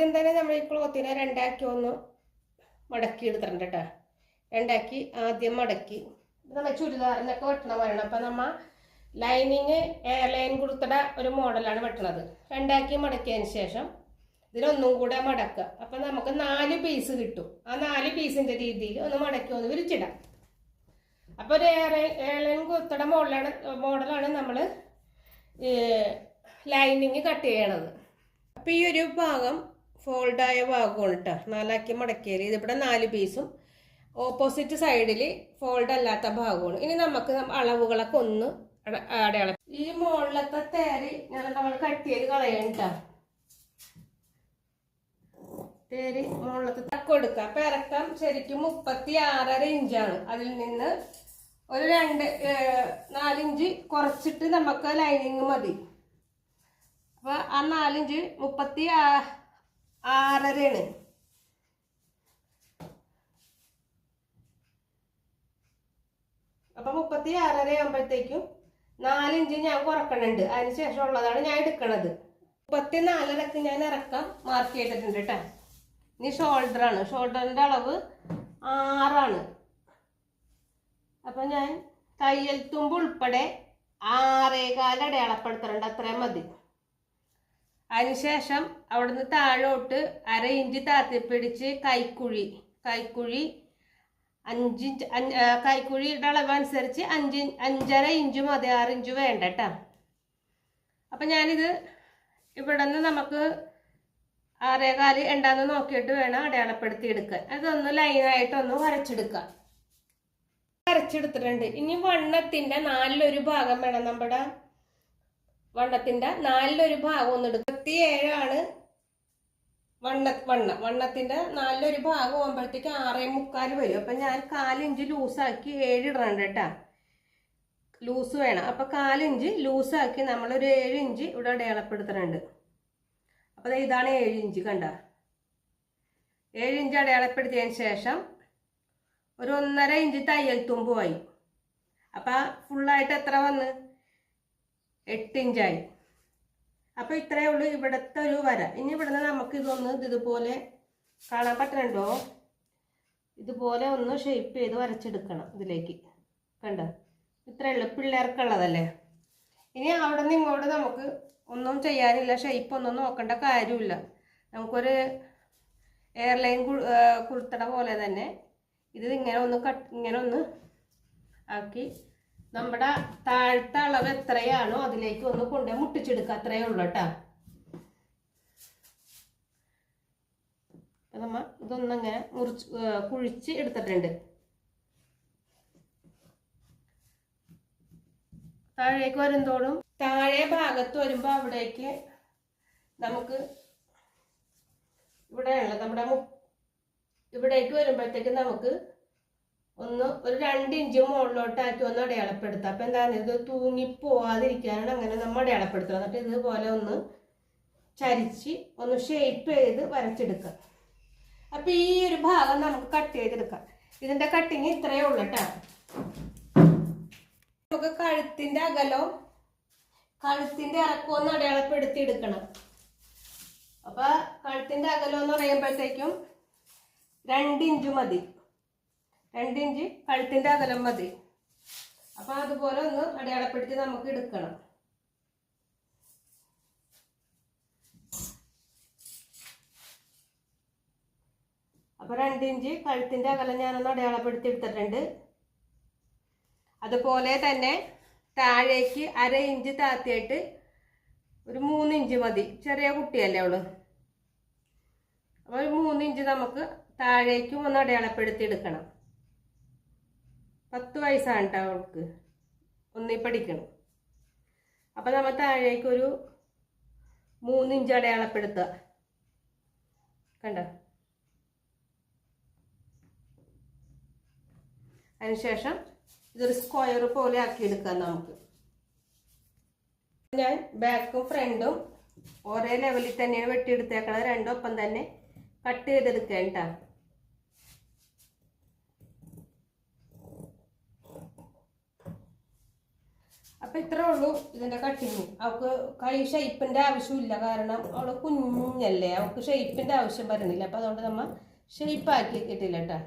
ആദ്യം തന്നെ നമ്മൾ ഈ ക്ലോത്തിനെ രണ്ടാക്കി ഒന്ന് മടക്കി എടുത്തിട്ടുണ്ട് കേട്ടോ. രണ്ടാക്കി ആദ്യം മടക്കി. നമ്മൾ ചുരിദാറിനൊക്കെ വെട്ടണ വേണം അപ്പം നമ്മൾ ലൈനിങ് എയർലൈൻ കൊടുത്തട ഒരു മോഡലാണ് വെട്ടണത്. രണ്ടാക്കി മടക്കിയതിന് ശേഷം ഇതിലൊന്നും കൂടെ മടക്കുക. അപ്പം നമുക്ക് നാല് പീസ് കിട്ടും. ആ നാല് പീസിന്റെ രീതിയിൽ ഒന്ന് മടക്കി ഒന്ന് വിരിച്ചിടാം. അപ്പോൾ ഒരു എയർലൈൻ എയർലൈൻ കുത്തട മോഡലാണ് മോഡലാണ് നമ്മൾ ലൈനിങ് കട്ട് ചെയ്യണത്. അപ്പോൾ ഈ ഒരു ഭാഗം ഫോൾഡായ ഭാഗമാണ് കേട്ടോ നാലാക്കി മടക്കിയാൽ ഇതിവിടെ നാല് പീസും ഓപ്പോസിറ്റ് സൈഡിൽ ഫോൾഡ് അല്ലാത്ത ഭാഗമാണ്. ഇനി നമുക്ക് അളവുകളൊക്കെ ഒന്ന് അട- അടയാളം ഈ മുകളിലത്തെ തേര് ഞാൻ നമ്മൾ കട്ട് ചെയ്ത് കളയണം കേട്ടോ തേര് മുകളിലത്തെ കൊടുക്കുക എടുക്കുക അപ്പം ഇറക്കം ശരിക്കും മുപ്പത്തി ആറര ഇഞ്ചാണ്. അതിൽ നിന്ന് ഒരു രണ്ട് നാലിഞ്ച് കുറച്ചിട്ട് നമുക്ക് ലൈനിങ് മതി. അപ്പോൾ ആ നാലിഞ്ച് മുപ്പത്തി ആ- ആറരയാണ്. അപ്പൊ മുപ്പത്തി ആറര ആകുമ്പോഴത്തേക്കും നാലിഞ്ച് ഞാൻ കുറക്കണുണ്ട്. അതിന് ശേഷം ഉള്ളതാണ് ഞാൻ എടുക്കണത്. മുപ്പത്തി നാലരക്ക് ഞാൻ ഇറക്കാം മാർക്ക് ചെയ്തിട്ടുണ്ട് കേട്ടോ. ഇനി ഷോൾഡർ ആണ്. ഷോൾഡറിന്റെ അളവ് ആറാണ്. അപ്പൊ ഞാൻ തയ്യൽ തുമ്പ് ഉൾപ്പെടെ അടയാളപ്പെടുത്തുന്നുണ്ട് അത്രയും മതി. അതിനുശേഷം അവിടുന്ന് താഴോട്ട് അര ഇഞ്ച് താത്തിപ്പിടിച്ച് കൈക്കുഴി കൈക്കുഴി അഞ്ചിഞ്ച് കൈക്കുഴിയുടെ അളവനുസരിച്ച് അഞ്ച് അഞ്ചര ഇഞ്ച് മതി ആറ് ഇഞ്ചും വേണ്ട കേട്ടോ അപ്പം ഞാനിത് ഇവിടെ നിന്ന് നമുക്ക് ആറേകാൽ ഉണ്ടാന്ന് നോക്കിയിട്ട് വേണം അടയാളപ്പെടുത്തി എടുക്കാൻ. അതൊന്ന് ലൈനായിട്ടൊന്ന് വരച്ചെടുക്കാം. വരച്ചെടുത്തിട്ടുണ്ട്. ഇനി വണ്ണത്തിന്റെ നാലിലൊരു ഭാഗം വേണം നമ്മുടെ വണ്ണത്തിന്റെ നാലിലൊരു ഭാഗം ഒന്ന് എടുക്കും ഇരുപത്തി ഏഴാണ് വണ്ണ വണ്ണ വണ്ണത്തിന്റെ നാലിലൊരു ഭാഗം ആകുമ്പോഴത്തേക്ക് ആറേ മുക്കാൽ വരും. അപ്പൊ ഞാൻ കാലിഞ്ച് ലൂസാക്കി ഏഴ് ഇടണം കേട്ടാ. ലൂസ് വേണം. അപ്പൊ കാലിഞ്ച് ലൂസാക്കി നമ്മളൊരു ഏഴ് ഇഞ്ച് ഇവിടെ അടയാളപ്പെടുത്തുന്നുണ്ട് അപ്പൊ ഇതാണ് ഏഴ് ഇഞ്ച് കണ്ട. ഏഴ് ഇഞ്ച് അടയാളപ്പെടുത്തിയതിന് ശേഷം ഒരു ഒന്നര ഇഞ്ച് തയ്യൽ തുമ്പുമായി അപ്പൊ ഫുള്ളായിട്ട് എത്ര വന്ന്? എട്ട് ഇഞ്ചായി. അപ്പൊ ഇത്രയേ ഉള്ളൂ ഇവിടുത്തെ ഒരു വര. ഇനി ഇവിടുന്ന് നമുക്ക് ഇതൊന്ന് ഇതുപോലെ കാണാൻ പറ്റണുണ്ടോ? ഇതുപോലെ ഒന്ന് ഷേപ്പ് ചെയ്ത് വരച്ചെടുക്കണം ഇതിലേക്ക്. കണ്ട? ഇത്രേ ഉള്ളൂ. പിള്ളേർക്കുള്ളതല്ലേ? ഇനി അവിടെ നിന്ന് ഇങ്ങോട്ട് നമുക്ക് ഒന്നും ചെയ്യാനില്ല. ഷേപ്പ് ഒന്നും നോക്കേണ്ട കാര്യമില്ല. നമുക്കൊരു എയർലൈൻ കുർത്തട പോലെ തന്നെ ഇത് ഇങ്ങനെ ഒന്ന് കട്ട് ഇങ്ങനെ ഒന്ന് ആക്കി നമ്മുടെ താഴത്തെ അളവ് എത്രയാണോ അതിലേക്ക് ഒന്ന് കൊണ്ട് മുട്ടിച്ചെടുക്കുക അത്രയേ ഉള്ളൂ കേട്ടോ. നമ്മ ഇതൊന്നിങ്ങനെ മുറിച്ച് കുഴിച്ച് എടുത്തിട്ടുണ്ട്. താഴേക്ക് വരുന്തോറും താഴെ ഭാഗത്ത് വരുമ്പോൾ അവിടേക്ക് നമുക്ക് ഇവിടെയുള്ള നമ്മുടെ ഇവിടേക്ക് വരുമ്പോഴത്തേക്ക് നമുക്ക് ഒന്ന് ഒരു രണ്ട് ഇഞ്ച് മുകളിലോട്ടാക്കി ഒന്ന് അടയാളപ്പെടുത്താം അപ്പം എന്താണ്? ഇത് തൂങ്ങി പോവാതിരിക്കാനാണ് അങ്ങനെ നമ്മൾ അടയാളപ്പെടുത്തുക എന്നിട്ട് ഇതുപോലെ ഒന്ന് ചരിച്ച് ഒന്ന് ഷേപ്പ് ചെയ്ത് വരച്ചെടുക്കുക. അപ്പം ഈ ഒരു ഭാഗം നമുക്ക് കട്ട് ചെയ്തെടുക്കാം. ഇതിന്റെ കട്ടിങ് ഇത്രയേ ഉള്ളൂ കേട്ടോ നമുക്ക് കഴുത്തിന്റെ അകലോ കഴുത്തിന്റെ ഇറക്കവും ഒന്ന് അടയാളപ്പെടുത്തി എടുക്കണം. അപ്പൊ കഴുത്തിന്റെ അകലം എന്ന് പറയുമ്പോഴത്തേക്കും രണ്ട് ഇഞ്ച് മതി. രണ്ട് ഇഞ്ച് കഴുത്തിന്റെ അകലം മതി. അപ്പൊ അതുപോലെ ഒന്ന് അടയാളപ്പെടുത്തി നമുക്ക് എടുക്കണം. അപ്പൊ രണ്ടിഞ്ച് കഴുത്തിന്റെ അകലം ഞാനൊന്ന് അടയാളപ്പെടുത്തി എടുത്തിട്ടുണ്ട്. അതുപോലെ തന്നെ താഴേക്ക് അര ഇഞ്ച് താത്തിയിട്ട് ഒരു മൂന്നിഞ്ച് മതി. ചെറിയ കുട്ടിയല്ലേ അവൾ? അപ്പോൾ ഒരു മൂന്നിഞ്ച് നമുക്ക് താഴേക്കും ഒന്ന് അടയാളപ്പെടുത്തി എടുക്കണം. പത്ത് വയസ്സാണ് കേട്ടോ അവൾക്ക്. ഒന്നി പഠിക്കണം. അപ്പം നമ്മൾ താഴേക്ക് ഒരു മൂന്ന് ഇഞ്ച് അടയാളപ്പെടുത്തുക കണ്ടോ? അതിനുശേഷം ഇതൊരു സ്ക്വയർ പോലെ ആക്കിയെടുക്കാം നമുക്ക്. ഞാൻ ബാക്കും ഫ്രണ്ടും ഒരേ ലെവലിൽ തന്നെയാണ് വെട്ടിയെടുത്തേക്കണത്. രണ്ടും ഒപ്പം തന്നെ കട്ട് ചെയ്തെടുക്കാൻ അപ്പൊ ഇത്രേ ഉള്ളൂ ഇതിന്റെ കട്ടിങ് അവൾക്ക് കൈ ഷേപ്പിന്റെ ആവശ്യമില്ല. കാരണം അവൾ കുഞ്ഞല്ലേ. അവൾക്ക് ഷേപ്പിന്റെ ആവശ്യം വരുന്നില്ല. അപ്പൊ അതുകൊണ്ട് നമ്മ ഷേപ്പ് ആക്കി കിട്ടില്ല കേട്ടാ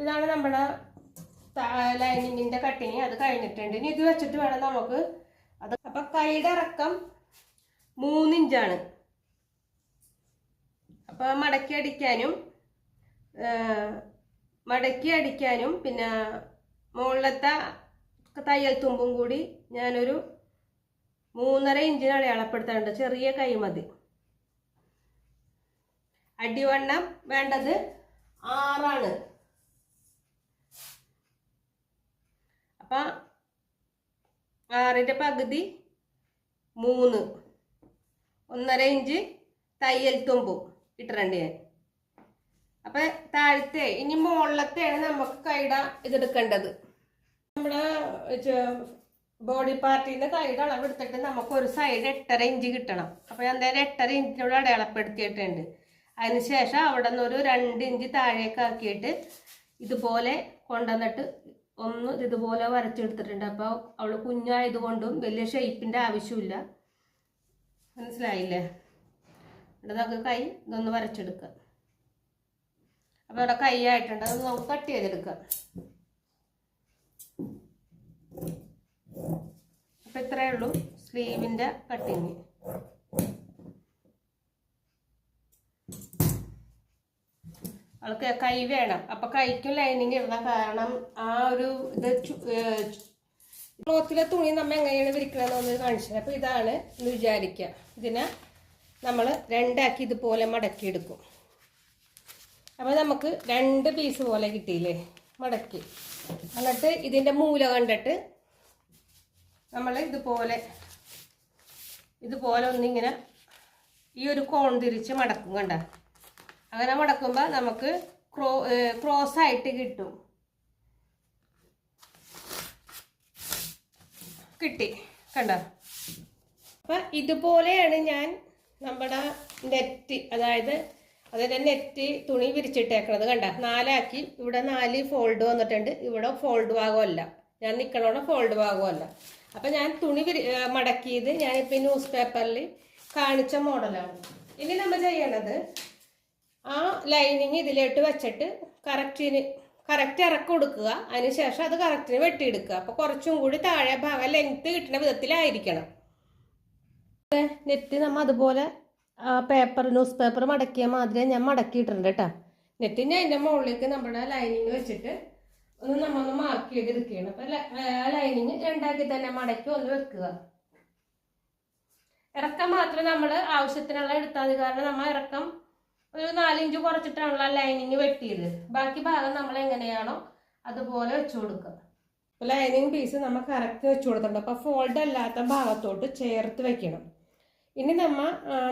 ഇതാണ് നമ്മുടെ ലൈനിങ്ങിന്റെ കട്ടിങ് അത് കഴിഞ്ഞിട്ടുണ്ട്. ഇനി ഇത് വെച്ചിട്ട് വേണം നമുക്ക് അത് അപ്പൊ കൈയുടെ ഇറക്കം മൂന്നിഞ്ചാണ് അപ്പൊ മടക്കി അടിക്കാനും മടക്കി അടിക്കാനും പിന്നെ മുകളിലത്തെ തയ്യൽ തുമ്പും കൂടി ഞാനൊരു മൂന്നര ഇഞ്ചിന് അടയാളപ്പെടുത്താറുണ്ട്. ചെറിയ കൈ മതി. അടിവണ്ണം വേണ്ടത് ആറാണ്. അപ്പൊ ആറിന്റെ പകുതി മൂന്ന്. ഒന്നര ഇഞ്ച് തയ്യൽ തുമ്പും ഇട്ടിട്ടുണ്ട് ഞാൻ. അപ്പൊ താഴത്തെ ഇനി മുകളിലത്തെയാണ് നമുക്ക് കൈട ഇതെടുക്കേണ്ടത്. നമ്മുടെ ബോഡി പാർട്ടിന്റെ കൈട അളവ് എടുത്തിട്ട് നമുക്ക് ഒരു സൈഡ് എട്ടര ഇഞ്ച് കിട്ടണം. അപ്പൊ ഞാൻ എന്തായാലും എട്ടര ഇഞ്ചിനോട് അടയാളപ്പെടുത്തിയിട്ടുണ്ട്. അതിനുശേഷം അവിടെ നിന്ന് ഒരു രണ്ട് ഇഞ്ച് താഴേക്ക് ആക്കിയിട്ട് ഇതുപോലെ കൊണ്ടുവന്നിട്ട് ഒന്ന് ഇതുപോലെ വരച്ചെടുത്തിട്ടുണ്ട്. അപ്പോൾ അവൾ കുഞ്ഞായതുകൊണ്ടും വലിയ ഷേപ്പിന്റെ ആവശ്യമില്ല. മനസ്സിലായില്ലേ? ഇവിടെ നമുക്ക് കൈ ഇതൊന്ന് വരച്ചെടുക്കാം. അപ്പോൾ ഇവിടെ കൈ ആയിട്ടുണ്ട് അത് നമുക്ക് കട്ട് ചെയ്തെടുക്കാം. അപ്പം ഇത്രയേ ഉള്ളൂ സ്ലീവിന്റെ കട്ടിങ്. അവൾക്ക് കൈ വേണം. അപ്പം കൈക്കും ലൈനിങ് ഇടണം. കാരണം ആ ഒരു ഇത് ക്ലോത്തിലെ തുണി നമ്മൾ എങ്ങനെയാണ് വിരിക്കണമെന്ന് കാണിച്ചത് അപ്പോൾ ഇതാണ് വിചാരിക്കുക. ഇതിനെ നമ്മൾ രണ്ടാക്കി ഇതുപോലെ മടക്കിയെടുക്കും. അപ്പോൾ നമുക്ക് രണ്ട് പീസ് പോലെ കിട്ടിയില്ലേ? മടക്കി. എന്നിട്ട് ഇതിന്റെ മൂല കണ്ടിട്ട് നമ്മൾ ഇതുപോലെ ഇതുപോലെ ഒന്നിങ്ങനെ ഈ ഒരു കോൺ തിരിച്ച് മടക്കും കണ്ട? അങ്ങനെ മടക്കുമ്പോൾ നമുക്ക് ക്രോ ക്രോസ് ആയിട്ട് കിട്ടും. കിട്ടി. കണ്ട? അപ്പം ഇതുപോലെയാണ് ഞാൻ നമ്മുടെ നെറ്റ് അതായത് അതിന്റെ നെറ്റ് തുണി വിരിച്ചിട്ടേക്കണത് കണ്ട. നാലാക്കി. ഇവിടെ നാല് ഫോൾഡ് വന്നിട്ടുണ്ട്. ഇവിടെ ഫോൾഡ് ഭാഗമല്ല. ഞാൻ നിൽക്കണോടെ ഫോൾഡ് ഭാഗമല്ല. അപ്പം ഞാൻ തുണി വിരി മടക്കിയത് ഞാനിപ്പോൾ ന്യൂസ് പേപ്പറിൽ കാണിച്ച മോഡലാണ് ഇനി നമ്മൾ ചെയ്യണത് ആ ലൈനിങ് ഇതിലോട്ട് വെച്ചിട്ട് കറക്റ്റിന് കറക്റ്റ് ഇറക്കി കൊടുക്കുക. അതിനുശേഷം അത് കറക്റ്റിന് വെട്ടിയെടുക്കുക. അപ്പോൾ കുറച്ചും കൂടി താഴെ ഭാഗം ലെങ്ത് കിട്ടുന്ന വിധത്തിലായിരിക്കണം. നെറ്റ് നമ്മൾ അതുപോലെ പേപ്പർ ന്യൂസ് പേപ്പർ മടക്കിയ മാതിരി ഞാൻ മടക്കിയിട്ടുണ്ട് കേട്ടോ. നെറ്റിന് അതിന്റെ മുകളിലേക്ക് നമ്മുടെ ലൈനിങ് വെച്ചിട്ട് ഒന്ന് നമ്മളൊന്ന് മാർക്ക് ചെയ്ത് എടുക്കുകയാണ്. അപ്പം ആ ലൈനിങ് രണ്ടാക്കി തന്നെ മടക്കി ഒന്ന് വെക്കുക. ഇറക്കം മാത്രം നമ്മൾ ആവശ്യത്തിനുള്ള എടുത്താൽ മതി. കാരണം നമ്മൾ ഇറക്കം ഒരു നാലിഞ്ച് കുറച്ചിട്ടാണല്ലോ ലൈനിങ് വെട്ടിയത്. ബാക്കി ഭാഗം നമ്മൾ എങ്ങനെയാണോ അതുപോലെ വെച്ചു കൊടുക്കുക. ലൈനിങ് പീസ് നമ്മൾ കറക്റ്റ് വെച്ചു കൊടുത്തിട്ടുണ്ട്. അപ്പോൾ ഫോൾഡ് അല്ലാത്ത ഭാഗത്തോട്ട് ചേർത്ത് വെക്കണം. ഇനി നമ്മ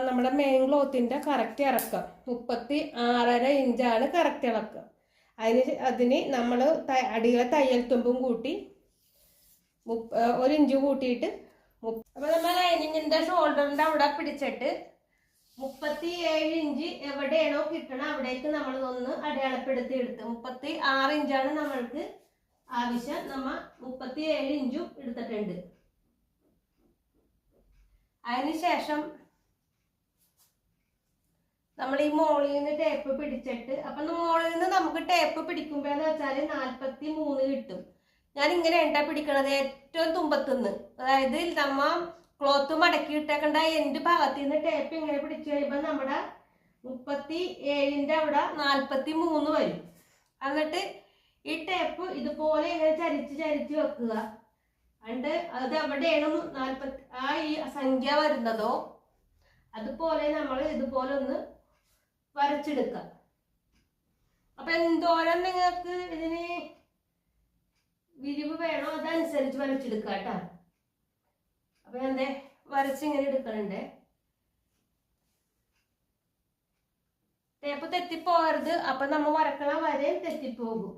നമ്മുടെ മെയിൻ ക്ലോത്തിന്റെ കറക്റ്റ് ഇറക്കം. മുപ്പത്തി ആറര ഇഞ്ചാണ് കറക്റ്റ് ഇളക്കം. അതിന് അതിന് നമ്മൾ അടിയിലെ തയ്യൽ തുമ്പും കൂട്ടി ഒരു ഇഞ്ച് കൂട്ടിയിട്ട് അപ്പൊ നമ്മൾ ലൈനിങ്ങിന്റെ ഷോൾഡറിന്റെ അവിടെ പിടിച്ചിട്ട് മുപ്പത്തി ഏഴ് ഇഞ്ച് എവിടെയാണോ കിട്ടണം അവിടേക്ക് നമ്മൾ ഒന്ന് അടയാളപ്പെടുത്തി എടുത്ത്. മുപ്പത്തി ആറ് ഇഞ്ചാണ് നമ്മൾക്ക് ആവശ്യം. നമ്മ മുപ്പത്തി ഏഴ് ഇഞ്ചും എടുത്തിട്ടുണ്ട്. അതിനുശേഷം നമ്മൾ ഈ മോളിൽ നിന്ന് ടേപ്പ് പിടിച്ചിട്ട് അപ്പൊ മോളിൽ നിന്ന് നമുക്ക് ടേപ്പ് പിടിക്കുമ്പോ എന്ന് വെച്ചാൽ നാല്പത്തി മൂന്ന് കിട്ടും. ഞാൻ ഇങ്ങനെ എണ്ട പിടിക്കണത് ഏറ്റവും തുമ്പത്തുനിന്ന്. അതായത് നമ്മ ക്ലോത്ത് മടക്കി ഇട്ടേക്കണ്ട എന്റെ ഭാഗത്ത് നിന്ന് ടേപ്പ് ഇങ്ങനെ പിടിച്ചു കഴിയുമ്പോ നമ്മുടെ മുപ്പത്തി ഏഴിന്റെ അവിടെ നാല്പത്തി മൂന്ന് വരും. എന്നിട്ട് ഈ ടേപ്പ് ഇതുപോലെ ഇങ്ങനെ ചരിച്ച് ചരിച്ച് വെക്കുക. അണ്ട് അത് എവിടെയാണ് നാൽപ്പത്തി ആ ഈ സംഖ്യ വരുന്നതോ അതുപോലെ നമ്മൾ ഇതുപോലെ ഒന്ന് വരച്ചെടുക്കുക അപ്പൊ എന്തോരം നിങ്ങൾക്ക് ഇതിന് വിരിവ് വേണോ അതനുസരിച്ച് വരച്ചെടുക്കുക കേട്ടാ. അപ്പൊ എന്തേ വരച്ചിങ്ങനെ എടുക്കണുണ്ട്. തേപ്പ് തെറ്റിപ്പോകരുത്. അപ്പൊ നമ്മൾ വരക്കണ വരെ തെറ്റിപ്പോകും.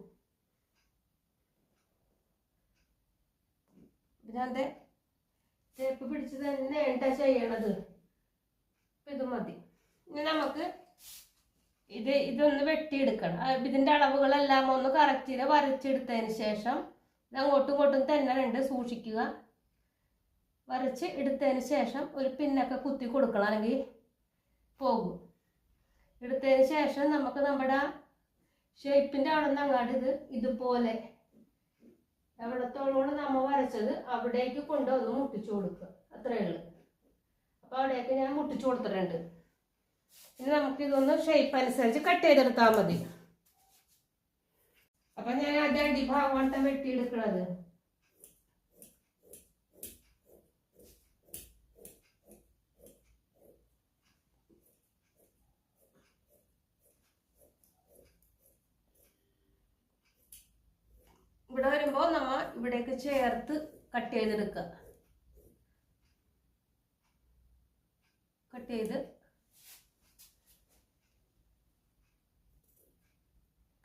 ഇതിനകത്തെ ചേപ്പ് പിടിച്ച് തന്നെ എന്താ ചെയ്യണത്. ഇത് മതി. ഇനി നമുക്ക് ഇത് ഇതൊന്ന് വെട്ടിയെടുക്കണം. ഇതിന്റെ അളവുകളെല്ലാം ഒന്ന് കറക്റ്റ് വരച്ചെടുത്തതിന് ശേഷം ഇത് അങ്ങോട്ടും ഇങ്ങോട്ടും തന്നെ രണ്ട് സൂക്ഷിക്കുക. വരച്ച് എടുത്തതിന് ശേഷം ഒരു പിന്നൊക്കെ കുത്തി കൊടുക്കണം അല്ലെങ്കിൽ പോകും. എടുത്തതിന് ശേഷം നമുക്ക് നമ്മുടെ ഷേപ്പിന്റെ അവിടെ നിന്ന് അങ്ങാട് ഇത് ഇതുപോലെ എവിടത്തോളം നമ്മ വരച്ചത് അവിടേക്ക് കൊണ്ടുവന്ന് മുട്ടിച്ചു കൊടുക്കുക. അത്രേ ഉള്ളൂ. അപ്പോൾ അവിടേക്ക് ഞാൻ മുട്ടിച്ചു കൊടുത്തിട്ടുണ്ട്. ഇനി നമുക്ക് ഇതൊന്ന് ഷേപ്പ് അനുസരിച്ച് കട്ട് ചെയ്തെടുത്താൽ മതി. അപ്പൊ ഞാൻ അത് വെട്ടി വെട്ടിയെടുക്കണത് ഇവിടെ വരുമ്പോൾ നമ്മ ഇവിടേക്ക് ചേർത്ത് കട്ട് ചെയ്തെടുക്കുക കട്ട് ചെയ്ത്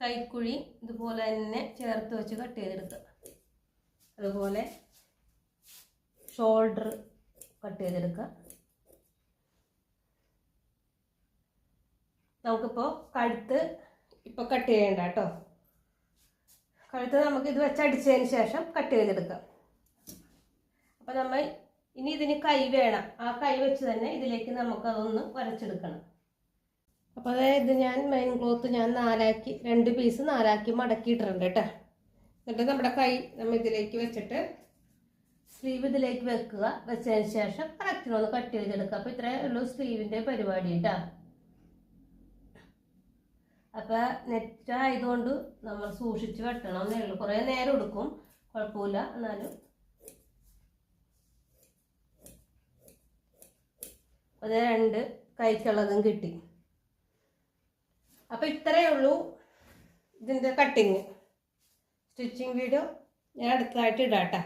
കൈക്കുഴി ഇതുപോലെ തന്നെ ചേർത്ത് വെച്ച് കട്ട് ചെയ്തെടുക്കുക അതുപോലെ ഷോൾഡർ കട്ട് ചെയ്തെടുക്കുക നമുക്കിപ്പോൾ കഴുത്ത് ഇപ്പോൾ കട്ട് ചെയ്യണ്ട കേട്ടോ. കഴുത്ത് നമുക്ക് ഇത് വെച്ച് അടിച്ചതിന് ശേഷം കട്ട് ചെയ്തെടുക്കാം. അപ്പോൾ നമ്മൾ ഇനി ഇതിന് കൈ വേണം. ആ കൈ വെച്ച് തന്നെ ഇതിലേക്ക് നമുക്ക് അതൊന്ന് വരച്ചെടുക്കണം. അപ്പോൾ അതായത് ഞാൻ മെയിൻ ക്ലോത്ത് ഞാൻ നാലാക്കി രണ്ട് പീസ് നാലാക്കി മടക്കിയിട്ടുണ്ട് കേട്ടോ. എന്നിട്ട് നമ്മുടെ കൈ നമ്മൾ ഇതിലേക്ക് വെച്ചിട്ട് സ്ലീവ് ഇതിലേക്ക് വെക്കുക. വെച്ചതിന് ശേഷം കറക്റ്റിനൊന്ന് കട്ട് ചെയ്തെടുക്കുക. അപ്പോൾ ഇത്രയേ ഉള്ളൂ സ്ലീവിന്റെ പരിപാടി കേട്ടോ. അപ്പോൾ നെറ്റ് ആയതുകൊണ്ട് നമ്മൾ സൂക്ഷിച്ച് വെട്ടണം എന്നേ ഉള്ളൂ. കുറേ നേരം എടുക്കും. കുഴപ്പമില്ല. എന്നാലും. അത് രണ്ട് കൈക്കുള്ളതും കിട്ടി. അപ്പോൾ ഇത്രയേ ഉള്ളൂ ഇതിന്റെ കട്ടിങ് സ്റ്റിച്ചിങ് വീഡിയോ ഞാൻ അടുത്തതായിട്ട് ഇടാം കേട്ടോ